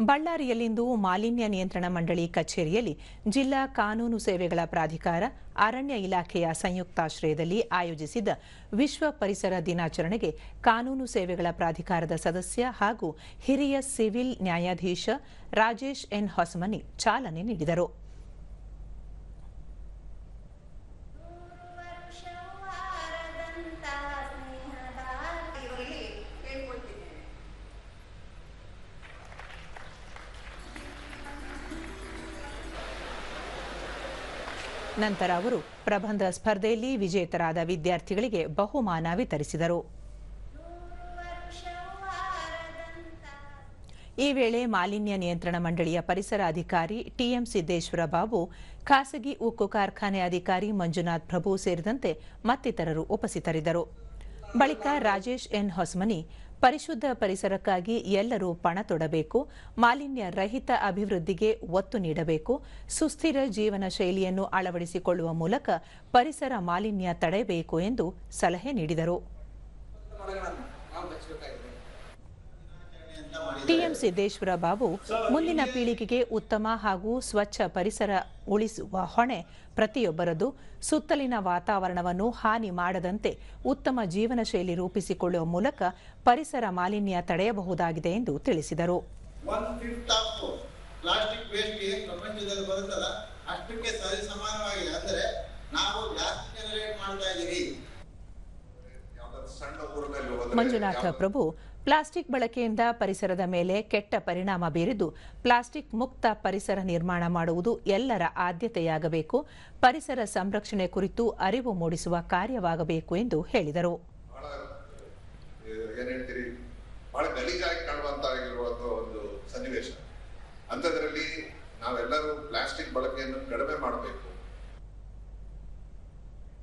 ಬಳ್ಳಾರಿಯಲ್ಲಿಂದು ಮಾಲಿನ್ಯ ನಿಯಂತ್ರಣ ಮಂಡಳಿ ಕಚೇರಿಯಲ್ಲಿ ಜಿಲ್ಲಾ ಕಾನೂನು ಸೇವೆಗಳ ಪ್ರಾಧಿಕಾರ, ಅರಣ್ಯ ಇಲಾಖೆಯ ಸಂಯುಕ್ತಾಶ್ರಯದಲ್ಲಿ ಆಯೋಜಿಸಿದ್ದ ವಿಶ್ವ ಪರಿಸರ ದಿನಾಚರಣೆಗೆ ಕಾನೂನು ಸೇವೆಗಳ ಪ್ರಾಧಿಕಾರದ ಸದಸ್ಯ ಹಾಗೂ ಹಿರಿಯ ಸಿವಿಲ್ ನ್ಯಾಯಾಧೀಶ ರಾಜೇಶ್ ಎನ್ ಹೊಸಮನಿ ಚಾಲನೆ ನೀಡಿದರು. ನಂತರ ಅವರು ಪ್ರಬಂಧ ಸ್ಪರ್ಧೆಯಲ್ಲಿ ವಿಜೇತರಾದ ವಿದ್ಯಾರ್ಥಿಗಳಿಗೆ ಬಹುಮಾನ ವಿತರಿಸಿದರು. ಈ ವೇಳೆ ಮಾಲಿನ್ಯ ನಿಯಂತ್ರಣ ಮಂಡಳಿಯ ಪರಿಸರ ಅಧಿಕಾರಿ ಟಿಎಂ ಸಿದ್ದೇಶ್ವರ ಬಾಬು, ಖಾಸಗಿ ಉಕ್ಕು ಕಾರ್ಖಾನೆ ಅಧಿಕಾರಿ ಮಂಜುನಾಥ್ ಪ್ರಭು ಸೇರಿದಂತೆ ಮತ್ತಿತರರು ಉಪಸ್ಥಿತರಿದ್ದರು. ಬಳಿಕ ರಾಜೇಶ್ ಎನ್ ಹೊಸಮನಿ ಪರಿಶುದ್ಧ ಪರಿಸರಕ್ಕಾಗಿ ಎಲ್ಲರೂ ಪಣ ತೊಡಬೇಕು, ಮಾಲಿನ್ಯ ರಹಿತ ಅಭಿವೃದ್ಧಿಗೆ ಒತ್ತು ನೀಡಬೇಕು, ಸುಸ್ಥಿರ ಜೀವನ ಶೈಲಿಯನ್ನು ಅಳವಡಿಸಿಕೊಳ್ಳುವ ಮೂಲಕ ಪರಿಸರ ಮಾಲಿನ್ಯ ತಡೆಯಬೇಕು ಎಂದು ಸಲಹೆ ನೀಡಿದರು. ಟಿಎಂ ದೇಶ್ವರ ಬಾಬು ಮುಂದಿನ ಪೀಳಿಗೆಗೆ ಉತ್ತಮ ಹಾಗೂ ಸ್ವಚ್ಛ ಪರಿಸರ ಉಳಿಸುವ ಹೊಣೆ ಪ್ರತಿಯೊಬ್ಬರದು. ಸುತ್ತಲಿನ ವಾತಾವರಣವನ್ನು ಹಾನಿ ಮಾಡದಂತೆ ಉತ್ತಮ ಜೀವನ ಶೈಲಿ ರೂಪಿಸಿಕೊಳ್ಳುವ ಮೂಲಕ ಪರಿಸರ ಮಾಲಿನ್ಯ ತಡೆಯಬಹುದಾಗಿದೆ ಎಂದು ತಿಳಿಸಿದರು. ಪ್ಲಾಸ್ಟಿಕ್ ವೇಸ್ಟ್ ಪ್ರಪಂಚದಲ್ಲಿ ಬರುತ್ತಲ್ಲ, ಅಷ್ಟಕ್ಕೆ ಸರಿ ಸಮಾನವಾಗಿದೆ. ಅಂದರೆ ನಾವು ಮಂಜುನಾಥ ಪ್ರಭು, ಪ್ಲಾಸ್ಟಿಕ್ ಬಳಕೆಯಿಂದ ಪರಿಸರದ ಮೇಲೆ ಕೆಟ್ಟ ಪರಿಣಾಮ ಬೀರಿದ್ದು, ಪ್ಲಾಸ್ಟಿಕ್ ಮುಕ್ತ ಪರಿಸರ ನಿರ್ಮಾಣ ಮಾಡುವುದು ಎಲ್ಲರ ಆದ್ಯತೆಯಾಗಬೇಕು. ಪರಿಸರ ಸಂರಕ್ಷಣೆ ಕುರಿತು ಅರಿವು ಮೂಡಿಸುವ ಕಾರ್ಯವಾಗಬೇಕು ಎಂದು ಹೇಳಿದರು. ನಾವೆಲ್ಲರೂ ಪ್ಲಾಸ್ಟಿಕ್ ಬಳಕೆಯನ್ನು ಕಡಿಮೆ ಮಾಡಬೇಕು.